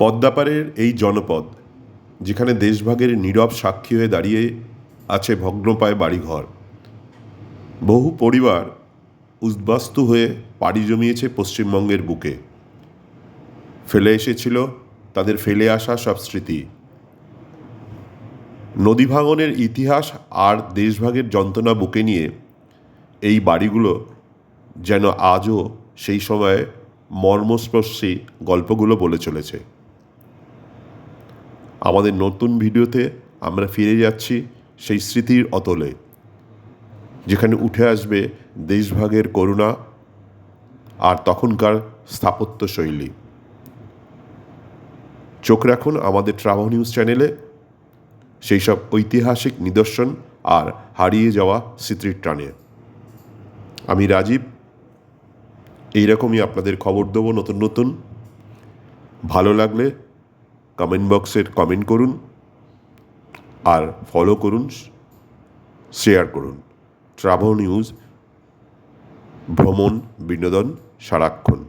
পদ্মাপাড়ের এই জনপদ, যেখানে দেশভাগের নীরব সাক্ষী হয়ে দাঁড়িয়ে আছে ভগ্নপায় বাড়িঘর। বহু পরিবার উদ্বাস্তু হয়ে পাড়ি জমিয়েছে পশ্চিমবঙ্গের বুকে। ফেলে এসেছিল তাদের ফেলে আসা সব স্মৃতি। নদী ভাঙনের ইতিহাস আর দেশভাগের যন্ত্রণা বুকে নিয়ে এই বাড়িগুলো যেন আজও সেই সময়ে মর্মস্পর্শী গল্পগুলো বলে চলেছে। আমাদের নতুন ভিডিওতে আমরা ফিরে যাচ্ছি সেই স্মৃতির অতলে, যেখানে উঠে আসবে দেশভাগের করুণা আর তখনকার স্থাপত্য শৈলী। চোখ রাখুন আমাদের ট্রাভেল নিউজ চ্যানেলে সেই সব ঐতিহাসিক নিদর্শন আর হারিয়ে যাওয়া স্মৃতির টানে। আমি রাজীব, এইরকমই আপনাদের খবর দেবো নতুন নতুন। ভালো লাগলে কমেন্ট বক্সের কমেন্ট করুন আর ফলো করুন শেয়ার করুন। ট্রাভেল নিউজ ভ্রমণ বিনোদন সারাক্ষণ।